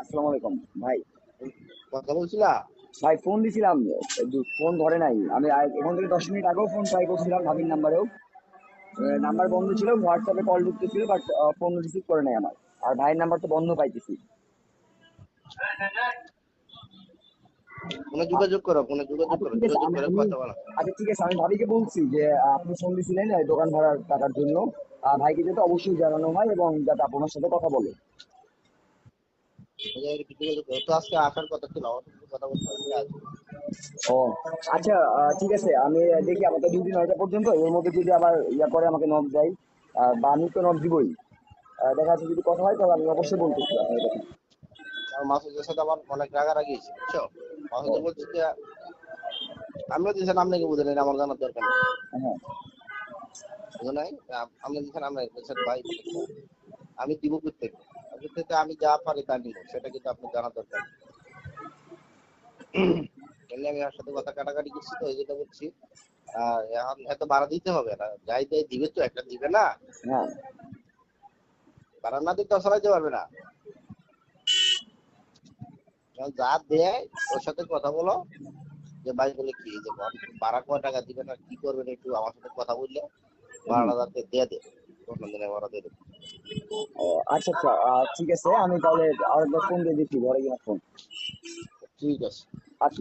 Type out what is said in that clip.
আসসালামু আলাইকুম। ভাই। কথা বলছিলা? ভাই ফোন দিছিলাম। ফোন ধরে নাই। আমি এখান থেকে দশ মিনিট আগেও ফোন ট্রাই করছিলাম ভাবির নাম্বারেও নাম্বার বন্ধ ছিল হোয়াটসঅ্যাপে কল ঢুকতেছিল বাট ফোন রিসিভ করে নাই আমার। আর ভাইয়ের নাম্বার তো বন্ধ পাইতেছি। ফোনে যোগাযোগ করো ফোনে যোগাযোগ করো আচ্ছা, যোগাযোগ করে কথা বলো। আচ্ছা ঠিক আছে আমি ভাবিকে বলছি যে আপনি ফোন দিছিলেন দোকান ভাড়ার টাকার জন্য। ভাইকে যাতে অবশ্যই জানানো হয় এবং যাতে আপনার সাথে কথা বলে। ও আচ্ছা ঠিক আছে আমি দেখি আমাকে ডিউটি নয়টা পর্যন্ত এর মধ্যে যদি আবার ইয়া করে আমাকে নক দেয় বা আমি তো নক দিবই। দেখা যাচ্ছে যদি কথা হয় তাহলে আমি অবশ্যই বলতেছি আহ, এরকম। আর মাসুদের সাথে আমার অনেক রাগারাগি হয়েছে বুঝছ? মাসুদ বলছে যে আমরা দিয়েছেন আপনাকে বুঝে নেই আমার জানার দরকার নেই। হ্যাঁ। নাই? দিয়েছেন ভাই আমি দিব করতে থেকে আমি যা পারি তা নিব সেটা কিন্তু আপনার জানার দরকার আমি ওর সাথে কথা কাটাকাটি করছি তো এই যেটা বলছি আর এখন এত ভাড়া দিতে হবে না যাই যাই দিবে তো একটা দিবে না। হ্যাঁ। ভাড়া না দিতে পারবে না। যা দেয় ওর সাথে কথা বলো যে ভাই বলে কি যে ভাড়া কয় টাকা দিবেন আর কি করবেন একটু আমার সাথে কথা বললে যাতে দিয়ে দে অন্য দিনে ভাড়া দিয়ে দেবে আচ্ছা আচ্ছা ঠিক আছে আমি তাহলে আরেকবার ফোন দিয়ে দিচ্ছি ঘরে গিয়ে ফোন ঠিক আছে। আচ্ছা